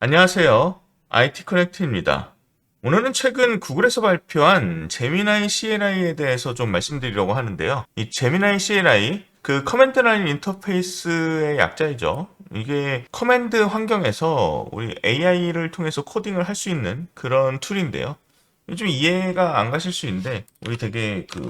안녕하세요. IT 커넥트입니다. 오늘은 최근 구글에서 발표한 제미나이 CLI에 대해서 좀 말씀드리려고 하는데요. 이 제미나이 CLI, 그 커맨드 라인 인터페이스의 약자이죠. 이게 커맨드 환경에서 우리 AI를 통해서 코딩을 할 수 있는 그런 툴인데요. 요즘 이해가 안 가실 수 있는데, 우리 되게 그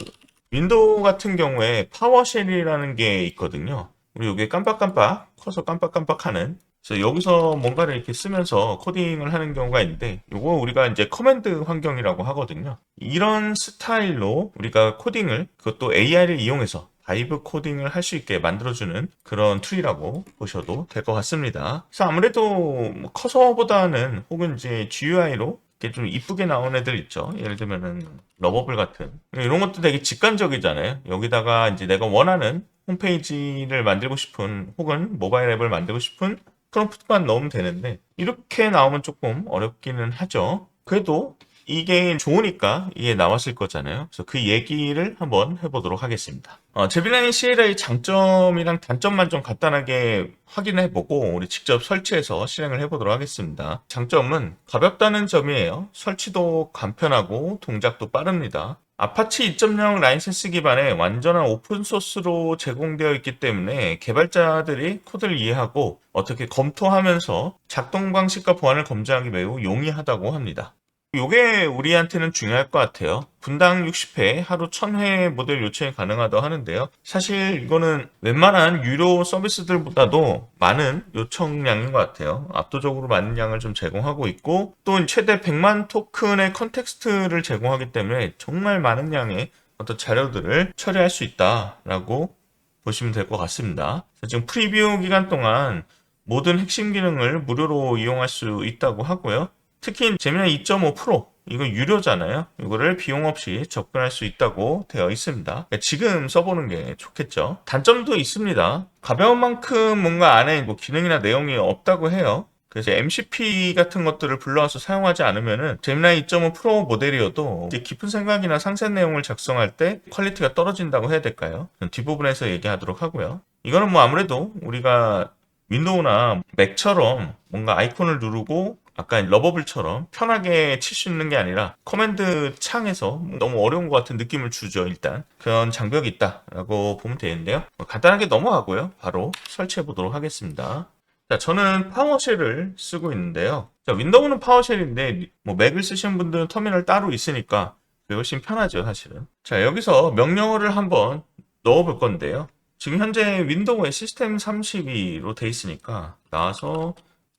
윈도우 같은 경우에 파워쉘이라는 게 있거든요. 우리 이게 깜빡깜빡 커서 깜빡깜빡 하는 그래서 여기서 뭔가를 이렇게 쓰면서 코딩을 하는 경우가 있는데 이거 우리가 이제 커맨드 환경이라고 하거든요. 이런 스타일로 우리가 코딩을 그것도 AI를 이용해서 바이브 코딩을 할 수 있게 만들어주는 그런 툴이라고 보셔도 될 것 같습니다. 그래서 아무래도 뭐 커서보다는 혹은 이제 GUI로 이렇게 좀 이쁘게 나온 애들 있죠. 예를 들면은 러버블 같은 이런 것도 되게 직관적이잖아요. 여기다가 이제 내가 원하는 홈페이지를 만들고 싶은 혹은 모바일 앱을 만들고 싶은 프롬프트만 넣으면 되는데 이렇게 나오면 조금 어렵기는 하죠. 그래도 이게 좋으니까 이게 나왔을 거잖아요. 그래서 그 얘기를 한번 해보도록 하겠습니다. 어, 제비라인 CLI 장점이랑 단점만 좀 간단하게 확인해보고 우리 직접 설치해서 실행을 해보도록 하겠습니다. 장점은 가볍다는 점이에요. 설치도 간편하고 동작도 빠릅니다. 아파치 2.0 라이센스 기반의 완전한 오픈소스로 제공되어 있기 때문에 개발자들이 코드를 이해하고 어떻게 검토하면서 작동 방식과 보안을 검증하기 매우 용이하다고 합니다. 요게 우리한테는 중요할 것 같아요. 분당 60회, 하루 1000회 모델 요청이 가능하다고 하는데요. 사실 이거는 웬만한 유료 서비스들보다도 많은 요청량인 것 같아요. 압도적으로 많은 양을 좀 제공하고 있고, 또 최대 100만 토큰의 컨텍스트를 제공하기 때문에 정말 많은 양의 어떤 자료들을 처리할 수 있다라고 보시면 될 것 같습니다. 지금 프리뷰 기간 동안 모든 핵심 기능을 무료로 이용할 수 있다고 하고요. 특히 제미나이 2.5 프로 이거 유료잖아요. 이거를 비용 없이 접근할 수 있다고 되어 있습니다. 그러니까 지금 써보는 게 좋겠죠. 단점도 있습니다. 가벼운 만큼 뭔가 안에 뭐 기능이나 내용이 없다고 해요. 그래서 MCP 같은 것들을 불러와서 사용하지 않으면은 제미나이 2.5 프로 모델이어도 깊은 생각이나 상세 내용을 작성할 때 퀄리티가 떨어진다고 해야 될까요? 뒷부분에서 얘기하도록 하고요. 이거는 뭐 아무래도 우리가 윈도우나 맥처럼 뭔가 아이콘을 누르고 아까 러버블처럼 편하게 칠 수 있는 게 아니라 커맨드 창에서 너무 어려운 것 같은 느낌을 주죠 일단. 그런 장벽이 있다라고 보면 되는데요. 뭐 간단하게 넘어가고요. 바로 설치해 보도록 하겠습니다. 자 저는 파워쉘을 쓰고 있는데요. 자 윈도우는 파워쉘인데 뭐 맥을 쓰시는 분들은 터미널 따로 있으니까 훨씬 편하죠 사실은. 자 여기서 명령어를 한번 넣어 볼 건데요. 지금 현재 윈도우에 시스템 32로 돼 있으니까 나와서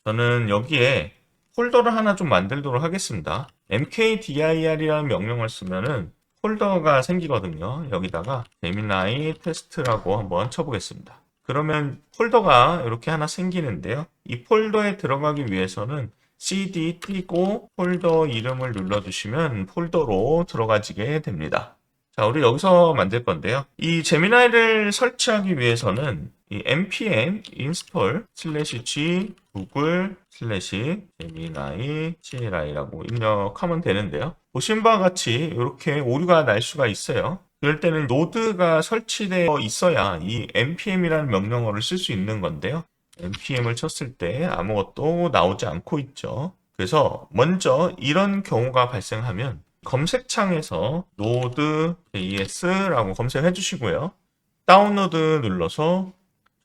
저는 여기에 폴더를 하나 좀 만들도록 하겠습니다. mkdir이라는 명령을 쓰면은 폴더가 생기거든요. 여기다가 제미나이 테스트라고 한번 쳐보겠습니다. 그러면 폴더가 이렇게 하나 생기는데요. 이 폴더에 들어가기 위해서는 cd 띄고 폴더 이름을 눌러주시면 폴더로 들어가지게 됩니다. 자, 우리 여기서 만들 건데요. 이 제미나이를 설치하기 위해서는 이 npm install slash g google slash 제미나이 cli라고 입력하면 되는데요. 보신 바와 같이 이렇게 오류가 날 수가 있어요. 이럴 때는 노드가 설치되어 있어야 이 npm이라는 명령어를 쓸 수 있는 건데요. npm을 쳤을 때 아무것도 나오지 않고 있죠. 그래서 먼저 이런 경우가 발생하면 검색창에서 node js라고 검색해 주시고요. 다운로드 눌러서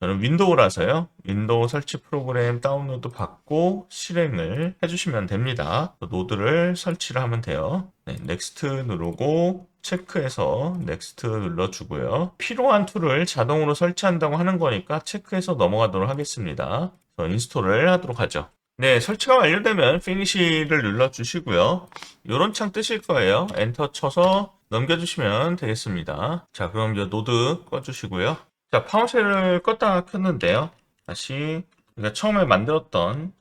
저는 윈도우라서요. 윈도우 설치 프로그램 다운로드 받고 실행을 해주시면 됩니다. 노드를 설치를 하면 돼요. 네, 넥스트 누르고 체크해서 넥스트 눌러주고요. 필요한 툴을 자동으로 설치한다고 하는 거니까 체크해서 넘어가도록 하겠습니다. 인스톨을 하도록 하죠. 네, 설치가 완료되면 피니시를 눌러주시고요. 이런 창 뜨실 거예요. 엔터 쳐서 넘겨주시면 되겠습니다. 자, 그럼 이제 노드 꺼주시고요. 자, 파워쉘을 껐다가 켰는데요. 다시 우리가 처음에 만들었던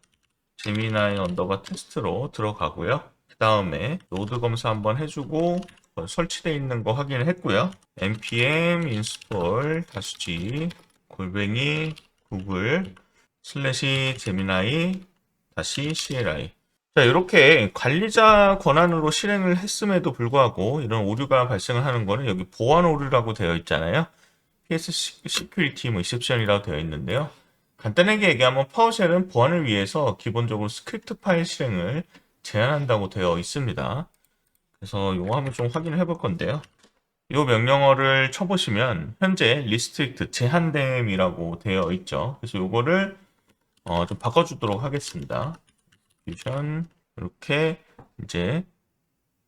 제미나이 언더바 테스트로 들어가고요. 그 다음에 노드 검사 한번 해주고 설치되어 있는 거 확인을 했고요. npm install 다수지 골뱅이 구글 슬래시 제미나이 다시 CLI. 자, 이렇게 관리자 권한으로 실행을 했음에도 불구하고 이런 오류가 발생을 하는 거는 여기 보안 오류라고 되어 있잖아요. PS 시큐리티 뭐 이셉션이라고 되어 있는데요. 간단하게 얘기하면 파워쉘은 보안을 위해서 기본적으로 스크립트 파일 실행을 제한한다고 되어 있습니다. 그래서 이거 한번 좀 확인을 해볼 건데요. 이 명령어를 쳐보시면 현재 리스트릭트 제한됨이라고 되어 있죠. 그래서 이거를 어, 좀 바꿔주도록 하겠습니다. 퓨전 이렇게 이제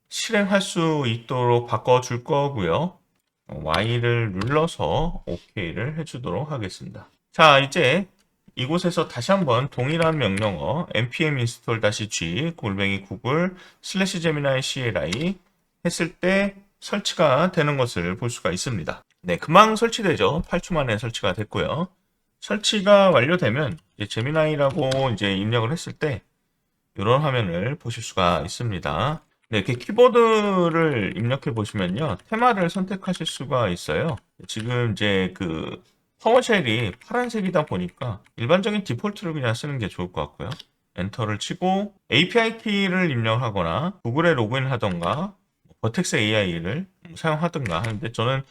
실행할 수 있도록 바꿔줄 거고요. 어, Y를 눌러서 OK를 해주도록 하겠습니다. 자, 이제 이곳에서 다시 한번 동일한 명령어 npm install g 골뱅이 구글 슬래시 제미나이 CLI 했을 때 설치가 되는 것을 볼 수가 있습니다. 네, 금방 설치되죠. 8초 만에 설치가 됐고요. 설치가 완료되면 이제 제미나이라고 이제 입력을 했을 때 이런 화면을 보실 수가 있습니다. 네, 이렇게 키보드를 입력해 보시면요. 테마를 선택하실 수가 있어요. 지금 이제 그 파워쉘이 파란색이다 보니까 일반적인 디폴트를 그냥 쓰는 게 좋을 것 같고요. 엔터를 치고 API 키를 입력하거나 구글에 로그인 하던가 버텍스 AI를 사용하든가 하는데 저는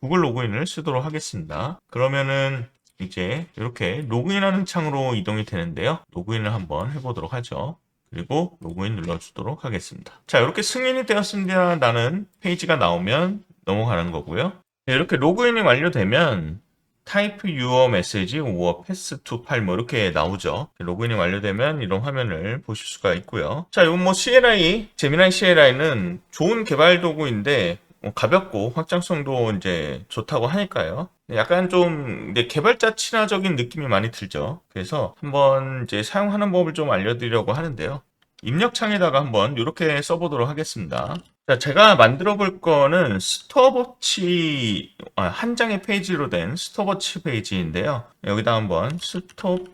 구글 로그인을 쓰도록 하겠습니다. 그러면은 이제 이렇게 로그인하는 창으로 이동이 되는데요. 로그인을 한번 해보도록 하죠. 그리고 로그인 눌러주도록 하겠습니다. 자, 이렇게 승인이 되었습니다. 라는 페이지가 나오면 넘어가는 거고요. 네, 이렇게 로그인이 완료되면 타이프 유어 메시지 or 패스 투 파일 뭐 이렇게 나오죠. 로그인이 완료되면 이런 화면을 보실 수가 있고요. 자, 이건 뭐 CLI, 제미나이 CLI는 좋은 개발 도구인데 뭐 가볍고 확장성도 이제 좋다고 하니까요. 약간 좀 개발자 친화적인 느낌이 많이 들죠. 그래서 한번 이제 사용하는 법을 좀 알려드리려고 하는데요. 입력창에다가 한번 이렇게 써보도록 하겠습니다. 자, 제가 만들어 볼 거는 스톱워치 아, 한 장의 페이지로 된 스톱워치 페이지인데요. 여기다 한번 스톱워치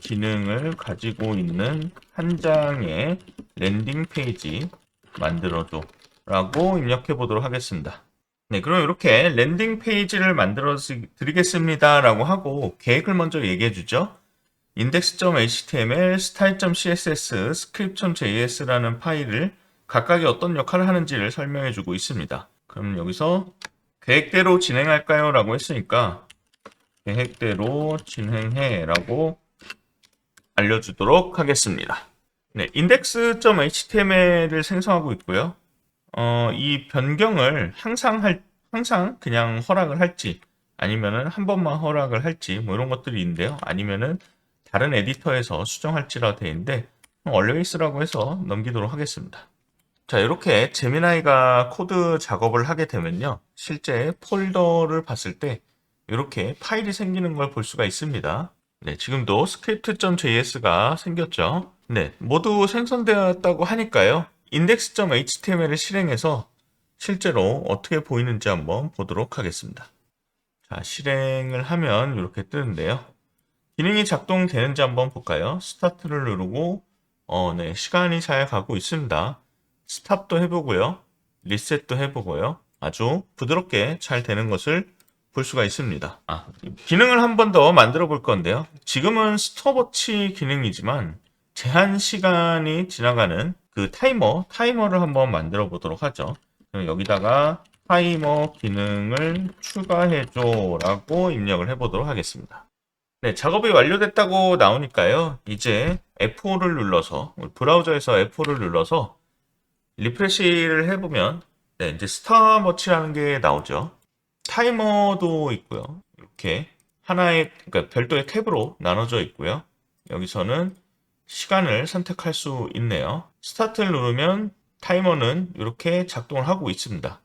기능을 가지고 있는 한 장의 랜딩 페이지 만들어줘 라고 입력해 보도록 하겠습니다. 네, 그럼 이렇게 랜딩 페이지를 만들어 드리겠습니다 라고 하고 계획을 먼저 얘기해 주죠. index.html, style.css, script.js라는 파일을 각각이 어떤 역할을 하는지를 설명해 주고 있습니다. 그럼 여기서 계획대로 진행할까요? 라고 했으니까 계획대로 진행해 라고 알려주도록 하겠습니다. 네, index.html을 생성하고 있고요. 어, 이 변경을 항상 할, 항상 그냥 허락을 할지 아니면은 한 번만 허락을 할지 뭐 이런 것들이 있는데요. 아니면은 다른 에디터에서 수정할지라 있는데 always라고 해서 넘기도록 하겠습니다. 자, 이렇게 제미나이가 코드 작업을 하게 되면요. 실제 폴더를 봤을 때 이렇게 파일이 생기는 걸 볼 수가 있습니다. 네, 지금도 script.js가 생겼죠. 네, 모두 생성되었다고 하니까요. index.html을 실행해서 실제로 어떻게 보이는지 한번 보도록 하겠습니다. 자, 실행을 하면 이렇게 뜨는데요. 기능이 작동되는지 한번 볼까요? 스타트를 누르고 어, 네, 시간이 잘 가고 있습니다. 스탑도 해보고요. 리셋도 해보고요. 아주 부드럽게 잘 되는 것을 볼 수가 있습니다. 아, 기능을 한 번 더 만들어 볼 건데요. 지금은 스톱워치 기능이지만 제한 시간이 지나가는 그 타이머, 타이머를 한번 만들어 보도록 하죠. 여기다가 타이머 기능을 추가해줘 라고 입력을 해보도록 하겠습니다. 네, 작업이 완료됐다고 나오니까요. 이제 F5를 눌러서 브라우저에서 F5를 눌러서 리프레시를 해보면 네, 이제 스타머치라는 게 나오죠. 타이머도 있고요. 이렇게 하나의 그러니까 별도의 탭으로 나눠져 있고요. 여기서는 시간을 선택할 수 있네요. 스타트를 누르면 타이머는 이렇게 작동을 하고 있습니다.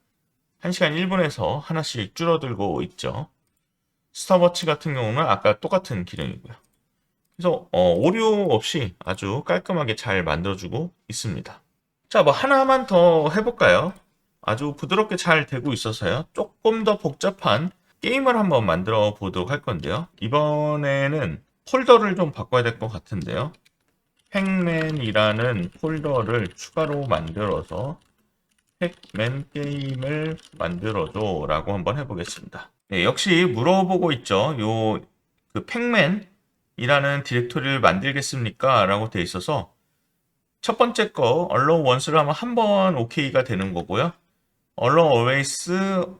1시간 1분에서 하나씩 줄어들고 있죠. 스타워치 같은 경우는 아까 똑같은 기능이고요. 그래서 어, 오류 없이 아주 깔끔하게 잘 만들어주고 있습니다. 자, 뭐 하나만 더 해볼까요? 아주 부드럽게 잘 되고 있어서요. 조금 더 복잡한 게임을 한번 만들어 보도록 할 건데요. 이번에는 폴더를 좀 바꿔야 될 것 같은데요. 팩맨이라는 폴더를 추가로 만들어서 팩맨 게임을 만들어줘 라고 한번 해보겠습니다. 네, 역시 물어보고 있죠. 요 그 팩맨이라는 디렉토리를 만들겠습니까? 라고 돼 있어서 첫 번째 거 allow once를 하면 한 번 OK가 되는 거고요. Allow always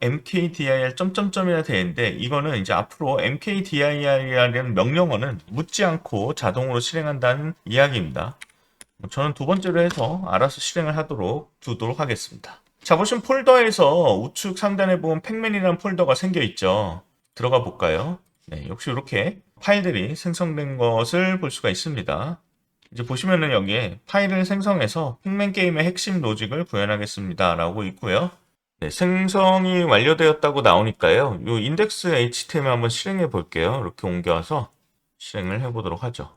mkdir 점점점이라 되어 있는데 이거는 이제 앞으로 mkdir이라는 명령어는 묻지 않고 자동으로 실행한다는 이야기입니다. 뭐 저는 두 번째로 해서 알아서 실행을 하도록 두도록 하겠습니다. 자, 보시면 폴더에서 우측 상단에 보면 팩맨이라는 폴더가 생겨 있죠. 들어가 볼까요? 네, 역시 이렇게 파일들이 생성된 것을 볼 수가 있습니다. 이제 보시면은 여기에 파일을 생성해서 팩맨 게임의 핵심 로직을 구현하겠습니다. 라고 있고요. 네, 생성이 완료되었다고 나오니까요. 이 인덱스 HTML 한번 실행해 볼게요. 이렇게 옮겨와서 실행을 해 보도록 하죠.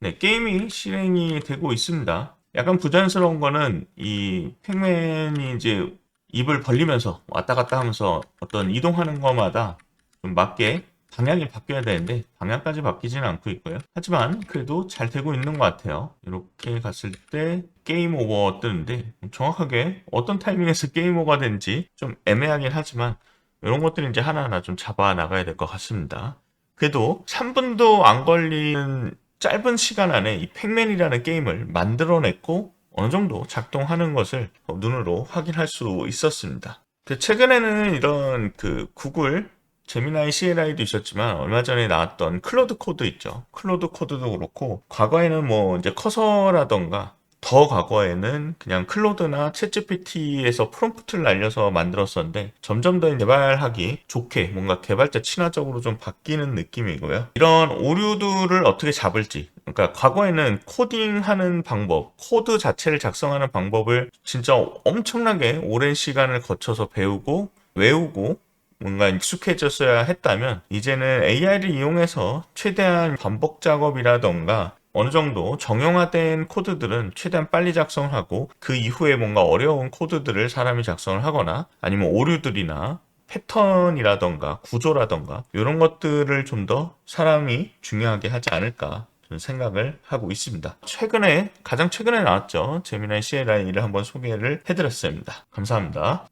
네, 게임이 실행이 되고 있습니다. 약간 부자연스러운 거는 이 팩맨이 이제 입을 벌리면서 왔다 갔다 하면서 어떤 이동하는 것마다 좀 맞게 방향이 바뀌어야 되는데 방향까지 바뀌지는 않고 있고요. 하지만 그래도 잘 되고 있는 것 같아요. 이렇게 갔을 때 게임 오버 뜨는데 정확하게 어떤 타이밍에서 게임 오버가 된지 좀 애매하긴 하지만 이런 것들을 이제 하나하나 좀 잡아 나가야 될 것 같습니다. 그래도 3분도 안 걸리는 짧은 시간 안에 이 팩맨이라는 게임을 만들어냈고 어느 정도 작동하는 것을 눈으로 확인할 수 있었습니다. 그 최근에는 이런 그 구글 제미나이 CLI도 있었지만 얼마 전에 나왔던 클로드 코드 있죠. 클로드 코드도 그렇고 과거에는 뭐 이제 커서라던가 더 과거에는 그냥 클로드나 챗GPT에서 프롬프트를 날려서 만들었었는데 점점 더 개발하기 좋게 뭔가 개발자 친화적으로 좀 바뀌는 느낌이고요. 이런 오류들을 어떻게 잡을지 그러니까 과거에는 코딩하는 방법, 코드 자체를 작성하는 방법을 진짜 엄청나게 오랜 시간을 거쳐서 배우고 외우고 뭔가 익숙해졌어야 했다면 이제는 AI를 이용해서 최대한 반복 작업이라던가 어느 정도 정형화된 코드들은 최대한 빨리 작성하고 그 이후에 뭔가 어려운 코드들을 사람이 작성을 하거나 아니면 오류들이나 패턴이라던가 구조라던가 이런 것들을 좀 더 사람이 중요하게 하지 않을까 생각을 하고 있습니다. 최근에 가장 최근에 나왔죠. 제미나이 CLI를 한번 소개를 해드렸습니다. 감사합니다.